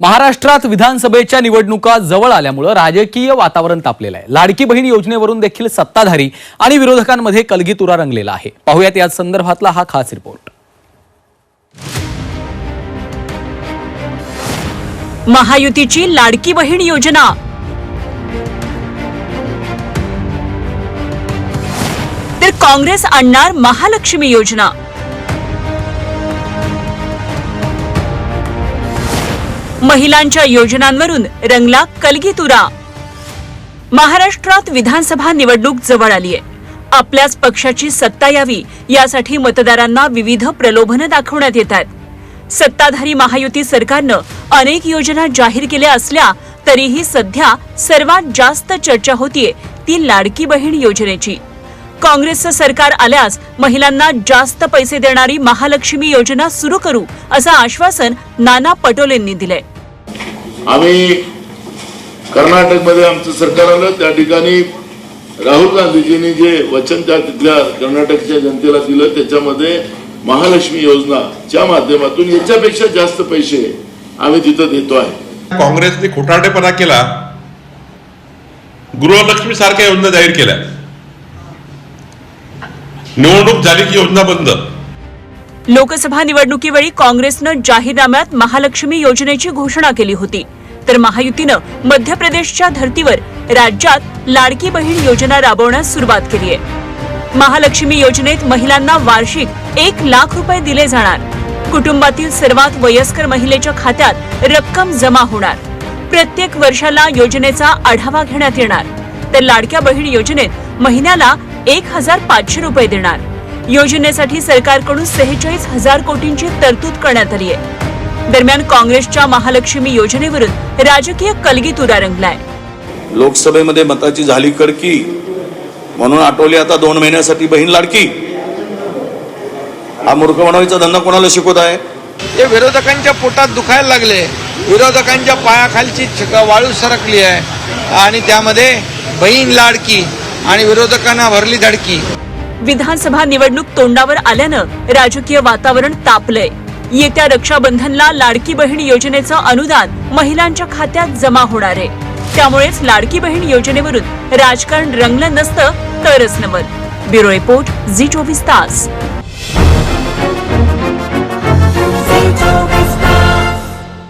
महाराष्ट्रात विधानसभेच्या निवडणुका जवळ आल्यामुळं राजकीय वातावरण तापलेलं आहे. लाडकी बहीण योजनेवरून देखील सत्ताधारी आणि विरोधकांमध्ये कलगीतुरा रंगलेला आहे. पाहुयात या संदर्भातला हा खास रिपोर्ट. महायुतीची लाडकी बहीण योजना. तर काँग्रेस आणणार महालक्ष्मी योजना. महिलांच्या योजनांवरून रंगला कलगीतुरा महाराष्ट्रात विधानसभा निवडणूक जवळ आली आहे. आपल्याच पक्षाची सत्ता यावी यासाठी मतदारांना विविध प्रलोभनं दाखवण्यात येत आहेत. सत्ताधारी महायुती सरकारनं अनेक योजना जाहीर केल्या असल्या तरीही सध्या सर्वात जास्त चर्चा होतीये ती लाडकी बहीण योजनेची. काँग्रेसचं सरकार आल्यास महिलांना जास्त पैसे देणारी महालक्ष्मी योजना सुरू करू असं आश्वासन नाना पटोलेंनी दिलंय. आम्ही कर्नाटकमध्ये आमचं सरकार आलं त्या ठिकाणी राहुल गांधीजींनी जे वचन त्या तिथल्या कर्नाटकच्या जनतेला दिलं त्याच्यामध्ये महालक्ष्मी योजनाच्या माध्यमातून याच्यापेक्षा जास्त पैसे आम्ही तिथं देतो आहे. काँग्रेसने खोटारडेपणा केला गृहलक्ष्मी सारख्या योजना जाहीर केल्या. निवडणूक झाली की योजना बंद? लोकसभा निवडणुकीवेळी काँग्रेसनं जाहीरनाम्यात महालक्ष्मी योजनेची घोषणा केली होती. तर महायुतीनं मध्य प्रदेशच्या धर्तीवर राज्यात लाडकी बहीण योजना राबवण्यास सुरुवात केली आहे. महालक्ष्मी योजनेत महिलांना वार्षिक एक लाख रुपये दिले जाणार. कुटुंबातील सर्वात वयस्कर महिलेच्या खात्यात रक्कम जमा होणार. प्रत्येक वर्षाला योजनेचा आढावा घेण्यात येणार. तर लाडक्या बहीण योजनेत महिन्याला एक हजार पाचशे रुपये देणार. योजनेसाठी सरकारकडून सेहेचाळीस हजार कोटींची तरतूद करण्यात आली आहे. दरम्यान काँग्रेसच्या महालक्ष्मी योजनेवरून राजकीय कलगीतुरा रंगलाय. लोकसभेमध्ये मताची झाली कडकी. म्हणून आठवली आता दोन महिन्यासाठी बहीण लाडकी. हा मूर्ख बनवायचा धंदा कोणाला शिकवत आहे? हे विरोधकांच्या पोटात दुखायला लागले. विरोधकांच्या पायाखालची वाळू सरकली आहे. आणि त्यामध्ये बहीण लाडकी. आणि विरोधकांना भरली धडकी. विधानसभा निवडणूक तोंडावर आल्यानं राजकीय वातावरण तापलंय. येत्या रक्षाबंधनला लाडकी बहीण योजनेचं अनुदान महिलांच्या खात्यात जमा होणार आहे. त्यामुळेच लाडकी बहीण योजनेवरून राजकारण रंगलं नसतं तरच नवल ब्युरो रिपोर्ट झी चोवीस तास.